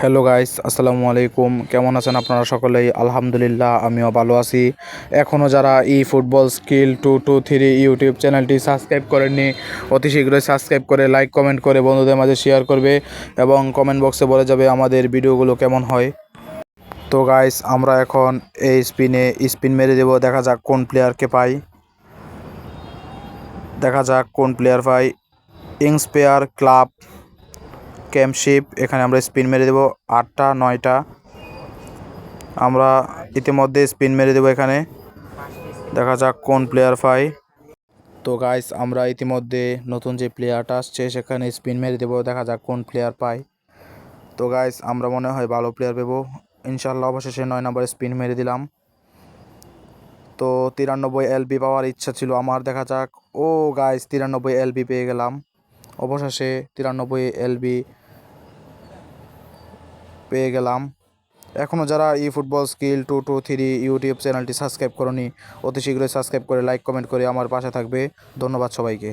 Hello guys, আসসালামু আলাইকুম। কেমন আছেন আপনারা সকলেই? আলহামদুলিল্লাহ, আমিও ভালো আছি। এখনও যারা ই football skill two two three YouTube চ্যানেলটি সাবস্ক্রাইব করেননি, অতি শীঘ্রই সাবস্ক্রাইব করে লাইক, কমেন্ট করে বন্ধুদের মাঝে শেয়ার করবে এবং কমেন্ট বক্সে বলে যাবে আমাদের ভিডিওগুলো কেমন হয়। তো গাইস, আমরা এখন এই স্পিনে স্পিন মেরে দেবো। দেখা যাক কোন প্লেয়ারকে পাই। দেখা যাক কোন প্লেয়ার পাই। ইংসপেয়ার ক্লাব ক্যাম্পশিপ এখানে আমরা স্পিন মেরে দেবো আটটা, নয়টা। আমরা ইতিমধ্যে স্পিন মেরে দেবো এখানে। দেখা যাক কোন প্লেয়ার পাই। তো গাইস আমরা ইতিমধ্যে নতুন যে প্লেয়ারটা আসছে, সেখানে স্পিন মেরে দেবো, দেখা যাক কোন প্লেয়ার পাই। তো গাইস আমরা মনে হয় ভালো প্লেয়ার পেবো। ইনশাল্লাহ অবশেষে নয় নম্বর স্পিন মেরে দিলাম। তো তিরানব্বই এলবি পাওয়ার ইচ্ছা ছিল আমার, দেখা যাক। ও গাইস তিরানব্বই এলবি পেয়ে গেলাম। অবশেষে তিরানব্বই এলবি পেয়ে গেলাম। এখনও যারা ই football skill two two three YouTube চ্যানেলটি সাবস্ক্রাইব করনি, অতি শীঘ্রই সাবস্ক্রাইব করে লাইক কমেন্ট করে আমার পাশে থাকবে। ধন্যবাদ সবাইকে।